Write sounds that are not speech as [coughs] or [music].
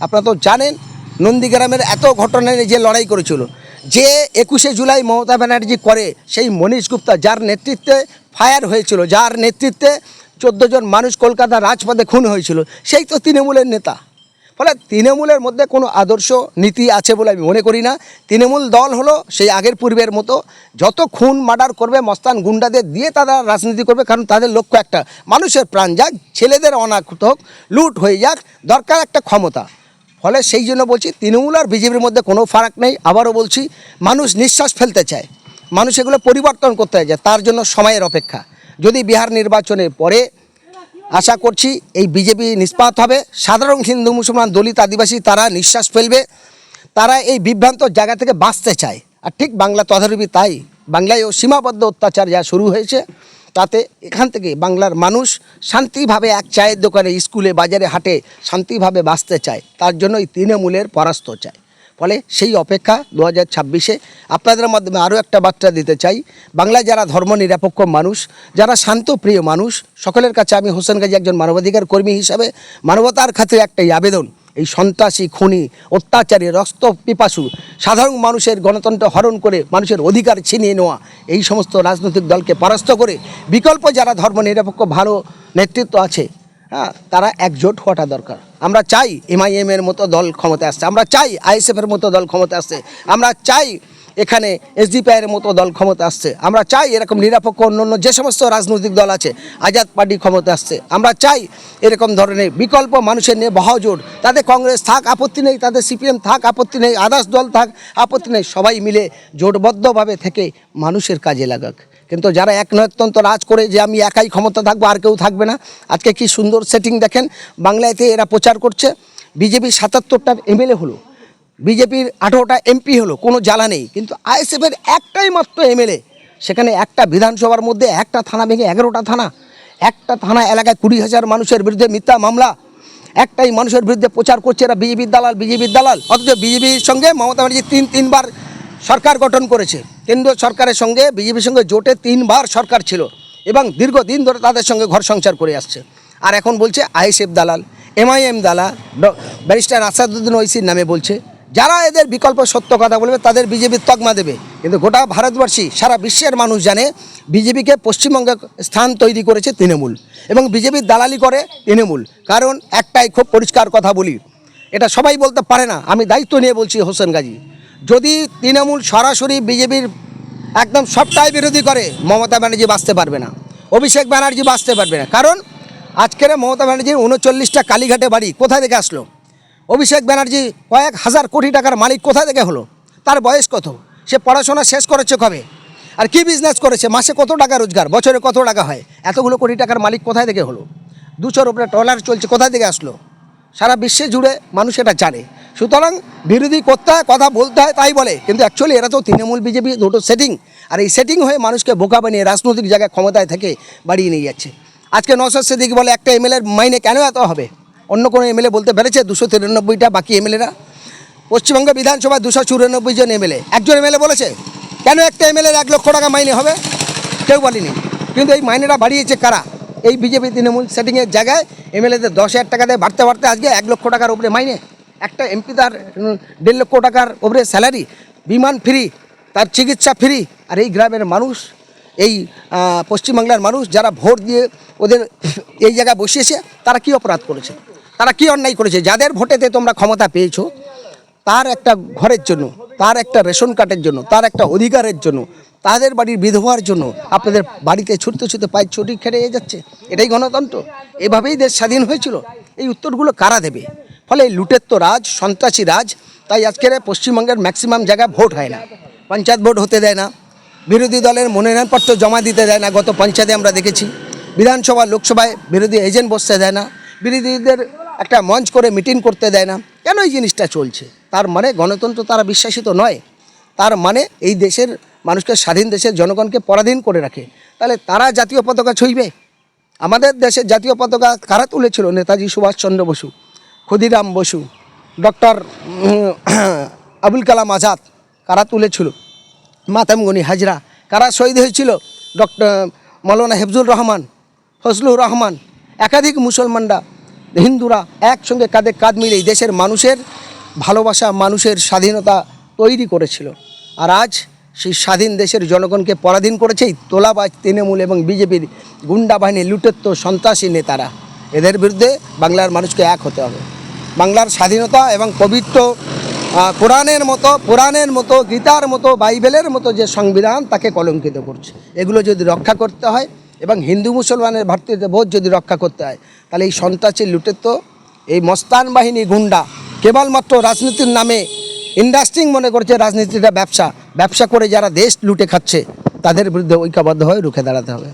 আপনারা তো জানেন, নন্দীগ্রামের এত ঘটনা নিয়ে যে লড়াই করেছিল। যে একুশে জুলাই মমতা ব্যানার্জি করে, সেই মনীষ গুপ্তা যার নেতৃত্বে ফায়ার হয়েছিল, যার নেতৃত্বে চোদ্দ জন মানুষ কলকাতা রাজপথে খুন হয়েছিল, সেই তো তৃণমূলের নেতা। ফলে তৃণমূলের মধ্যে কোনো আদর্শ নীতি আছে বলে আমি মনে করি না। তৃণমূল দল হলো সেই আগের পূর্বের মতো, যত খুন, মার্ডার করবে, মস্তান গুন্ডাদের দিয়ে তারা রাজনীতি করবে, কারণ তাদের লক্ষ্য একটা, মানুষের প্রাণ যাক, ছেলেদের অনাকুত হোক, লুট হয়ে যাক, দরকার একটা ক্ষমতা। ফলে সেই জন্য বলছি, তৃণমূল আর বিজেপির মধ্যে কোনো ফারাক নেই। আবারও বলছি, মানুষ নিঃশ্বাস ফেলতে চায়। মানুষ এগুলো পরিবর্তন করতে চায় তার জন্য সময়ের অপেক্ষা। যদি বিহার নির্বাচনের পরে আশা করছি এই বিজেপি নিষ্পাত হবে। সাধারণ হিন্দু, মুসলমান, দলিত, আদিবাসী, তারা নিঃশ্বাস ফেলবে। তারা এই বিভ্রান্ত জায়গা থেকে বাঁচতে চায়। আর ঠিক বাংলা তথারূপী তাই। বাংলায় ও সীমাবদ্ধ অত্যাচার যা শুরু হয়েছে তাতে এখান থেকে বাংলার মানুষ শান্তিভাবে এক চায়ের দোকানে স্কুলে, বাজারে, হাটে শান্তিভাবে বাঁচতে চায়। তার জন্য এই তৃণমূলের পরাস্ত চায়। ফলে সেই অপেক্ষা দু হাজার ছাব্বিশে আপনাদের মাধ্যমে আরও একটা বার্তা দিতে চাই। বাংলায় যারা ধর্ম নিরপেক্ষ মানুষ, যারা শান্তপ্রিয় মানুষ, সকলের কাছে আমি হোসেন গাজী একজন মানবাধিকার কর্মী হিসাবে মানবতার খাতে একটাই আবেদন এই সন্ত্রাসী, খুনি, অত্যাচারী, রক্ত পিপাসু, সাধারণ মানুষের গণতন্ত্র হরণ করে মানুষের অধিকার ছিনিয়ে নেওয়া, এই সমস্ত রাজনৈতিক দলকে পরাস্ত করে বিকল্প যারা ধর্ম নিরপেক্ষ, ভালো নেতৃত্ব আছে হ্যাঁ তারা একজোট হওয়াটা দরকার। আমরা চাই এমআইএম এর মতো দল ক্ষমতা আসছে, আমরা চাই আইএসএফ এর মতো দল ক্ষমতা আসছে, আমরা চাই এখানে এসডিপিআই এর মতো দল ক্ষমতা আসছে। আমরা চাই এরকম নিরপেক্ষ অন্য অন্য যে সমস্ত রাজনৈতিক দল আছে, আজাদ পার্টি ক্ষমতা আসছে। আমরা চাই এরকম ধরনের বিকল্প মানুষের নিয়ে বহাজোট তাদের কংগ্রেস থাক, আপত্তি নেই। তাদের সিপিএম থাক, আপত্তি নেই। আদার্স দল থাক, আপত্তি নেই। সবাই মিলে জোটবদ্ধভাবে থেকে মানুষের কাজে লাগাক। কিন্তু যারা এক নয়তন্ত্র রাজ করে যে আমি একাই ক্ষমতা থাকব, আর কেউ থাকবে না। আজকে কি সুন্দর সেটিং দেখেন? বাংলাতে এরা প্রচার করছে। বিজেপি সাতাত্তরটার এমএলএ হলো। বিজেপির আঠেরোটা এমপি হলো, কোনো জ্বালা নেই। কিন্তু আইএসএফের একটাই মাত্র এমএলএ, সেখানে একটা বিধানসভার মধ্যে একটা থানা ভেঙে এগারোটা থানা, একটা থানা এলাকায় কুড়ি হাজার মানুষের বিরুদ্ধে মিথ্যা মামলা, একটাই মানুষের বিরুদ্ধে প্রচার করছে এরা বিজেপির দালাল বিজেপির দালাল। অথচ বিজেপির সঙ্গে মমতা ব্যানার্জি তিন, তিনবার সরকার গঠন করেছে। কেন্দ্র সরকারের সঙ্গে, বিজেপির সঙ্গে জোটে তিনবার সরকার ছিল এবং দীর্ঘদিন ধরে তাদের সঙ্গে ঘর সংসার করে আসছে। আর এখন বলছে আইএসএফ দালাল, এমআইএম দালাল ব্যারিস্টার আসাদুদ্দিন ঐসির নামে বলছে। যারা এদের বিকল্প সত্য কথা বলবে, তাদের বিজেপির তকমা দেবে। কিন্তু গোটা ভারতবর্ষী, সারা বিশ্বের মানুষ জানে, বিজেপিকে পশ্চিমবঙ্গে স্থান তৈরি করেছে তৃণমূল এবং বিজেপির দালালি করে তৃণমূল। কারণ একটাই খুব পরিষ্কার কথা বলি, এটা সবাই বলতে পারে না, আমি দায়িত্ব নিয়ে বলছি হোসেন গাজী। যদি তৃণমূল সরাসরি বিজেপির একদম সবটাই বিরোধী করে, মমতা ব্যানার্জি বাঁচতে পারবে না, অভিষেক ব্যানার্জি বাঁচতে পারবে না। কারণ আজকের মমতা ব্যানার্জির উনচল্লিশটা কালীঘাটে বাড়ি কোথা থেকে আসলো? অভিষেক ব্যানার্জি কয়েক হাজার কোটি টাকার মালিক কোথা থেকে হলো? তার বয়স কত? সে পড়াশোনা শেষ করেছে কবে? আর কি বিজনেস করেছে? মাসে কত টাকা রোজগার? বছরে কত টাকা হয়? এতগুলো কোটি টাকার মালিক কোথায় থেকে হলো? দুশোর উপরে ট্রলার চলছে, কোথা থেকে আসলো? সারা বিশ্বে জুড়ে মানুষ এটা জানে। সুতরাং বিরোধী করতে হয় কথা বলতে হয়, তাই বলে। কিন্তু অ্যাকচুয়ালি এরা তো তৃণমূল, বিজেপি দুটো সেটিং আর এই সেটিং হয়ে মানুষকে বোকা বানিয়ে রাজনৈতিক জায়গায় ক্ষমতায় থেকে বাড়িয়ে নিয়ে যাচ্ছে। আজকে নসর সেদিক বলে, একটা এমএলএর মাইনে কেন এত হবে? অন্য কোনো এমএলএ বলতে পেরেছে? দুশো তিরানব্বইটা বাকি এমএলএরা? পশ্চিমবঙ্গ বিধানসভায় দুশো চুরানব্বই জন এমএলএ। একজন এমএলএ বলেছে, কেন একটা এমএলএর এক লক্ষ টাকা মাইনে হবে? কেউ বলেনি। কিন্তু এই মাইনেটা বাড়িয়েছে কারা? এই বিজেপি তৃণমূল সেটিংয়ের জায়গায় এমএলএদের দশ হাজার টাকা দিয়ে বাড়তে বাড়তে আজকে এক লক্ষ টাকার উপরে মাইনে। একটা এমপি তার দেড় লক্ষ টাকার উপরে স্যালারি, বিমান ফ্রি, তার চিকিৎসা ফ্রি। আর এই গ্রামের মানুষ, এই পশ্চিমবাংলার মানুষ যারা ভোট দিয়ে ওদের এই জায়গায় বসিয়েছে, তারা কি অপরাধ করেছে? তারা কি অন্যায় করেছে? যাদের ভোটেতে তোমরা ক্ষমতা পেয়েছ, তার একটা ঘরের জন্য, তার একটা রেশন কার্ডের জন্য, তার একটা অধিকারের জন্য, তাদের বাড়ির বিধবার জন্য আপনাদের বাড়িতে ছুটতে ছুটতে পায়ে ছুটি খেটে যাচ্ছে। এটাই গণতন্ত্র। এভাবেই দেশ স্বাধীন হয়েছিল। এই উত্তরগুলো কারা দেবে? ফলে লুটের তো রাজ, সন্ত্রাসী রাজ, তাই আজকের পশ্চিমবঙ্গের ম্যাক্সিমাম জায়গায় ভোট হয় না। পঞ্চায়েত ভোট হতে দেয় না। বিরোধী দলের মনোনয়নপত্র জমা দিতে দেয় না। গত পঞ্চায়েতে আমরা দেখেছি। বিধানসভা, লোকসভায় বিরোধী এজেন্ট বসতে দেয় না। বিরোধীদের একটা মঞ্চ করে মিটিং করতে দেয় না। কেন এই জিনিসটা চলছে? তার মানে গণতন্ত্র তারা বিশ্বাসিত নয়। তার মানে এই দেশের মানুষকে, স্বাধীন দেশের জনগণকে পরাধীন করে রাখে। তাহলে তারা জাতীয় পতাকা ছুঁইবে? আমাদের দেশের জাতীয় পতাকা কারা তুলেছিল? নেতাজি সুভাষচন্দ্র বসু, ক্ষুদিরাম বসু, ডক্টর [coughs] আবুল কালাম আজাদ কারা তুলেছিল? মাতামগনি হাজরা কারা শহীদ হয়েছিল? ডক্টর, মৌলানা হেফজুল রহমান, ফজলুর রহমান, একাধিক মুসলমানরা হিন্দুরা একসঙ্গে কাঁধে কাঁধ মিলেই দেশের মানুষের ভালোবাসা, মানুষের স্বাধীনতা তৈরি করেছিল। আর আজ সেই স্বাধীন দেশের জনগণকে পরাধীন করেছেই তোলাবাজ তৃণমূল এবং বিজেপির গুন্ডা বাহিনী লুটেত্ব সন্ত্রাসী নেতারা। এদের বিরুদ্ধে বাংলার মানুষকে এক হতে হবে। বাংলার স্বাধীনতা এবং পবিত্র কোরআনের মতো পুরাণের মতো, গীতার মতো, বাইবেলের মতো যে সংবিধান তাকে কলঙ্কিত করছে। এগুলো যদি রক্ষা করতে হয় এবং হিন্দু মুসলমানের ভারতীয় বোধ যদি রক্ষা করতে হয় তাহলে এই সন্ত্রাসী লুটেত্ব এই মস্তান বাহিনী গুন্ডা, কেবলমাত্র রাজনীতির নামে ইন্ডাস্ট্রিং মনে করছে রাজনীতিটা ব্যবসা। ব্যবসা করে যারা দেশ লুটে খাচ্ছে, তাদের বিরুদ্ধে ঐক্যবদ্ধ হয়ে রুখে দাঁড়াতে হবে।